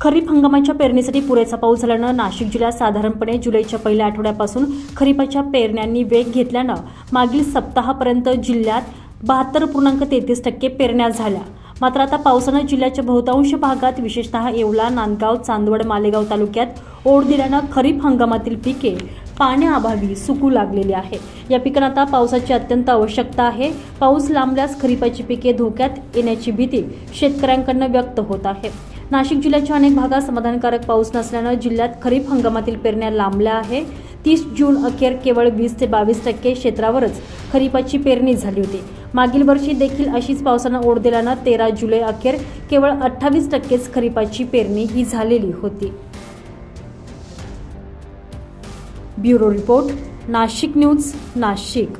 खरीप हंगामाच्या पेरणीसाठी पुरेसा पाऊस झाल्यानं नाशिक जिल्ह्यात साधारणपणे जुलैच्या पहिल्या आठवड्यापासून खरीपाच्या पेरण्यांनी वेग घेतल्यानं मागील सप्ताहापर्यंत जिल्ह्यात बहात्तर पूर्णांक तेहतीस टक्के पेरण्या झाल्या. मात्र आता पावसानं जिल्ह्याच्या बहुतांश भागात विशेषतः येवला नांदगाव चांदवड मालेगाव तालुक्यात ओढ दिल्यानं खरीप हंगामातील पिके पाण्याअभावी सुकू लागलेली आहे या पिकांना आता पावसाची अत्यंत आवश्यकता आहे. पाऊस लांबल्यास खरीपाची पिके धोक्यात येण्याची भीती शेतकऱ्यांकडनं व्यक्त होत आहे. नाशिक जिल्ह्याच्या अनेक भागात समाधानकारक पाऊस नसल्यानं जिल्ह्यात खरीप हंगामातील पेरण्या लांबल्या आहे. तीस जून अखेर केवळ वीस ते बावीस टक्के क्षेत्रावरच खरीपाची पेरणी झाली होती. मागील वर्षी देखील अशीच पावसानं ओढ दिल्यानं तेरा जुलै अखेर केवळ अठ्ठावीस टक्केच खरीपाची पेरणी ही झालेली होती. Bureau report Nashik news Nashik.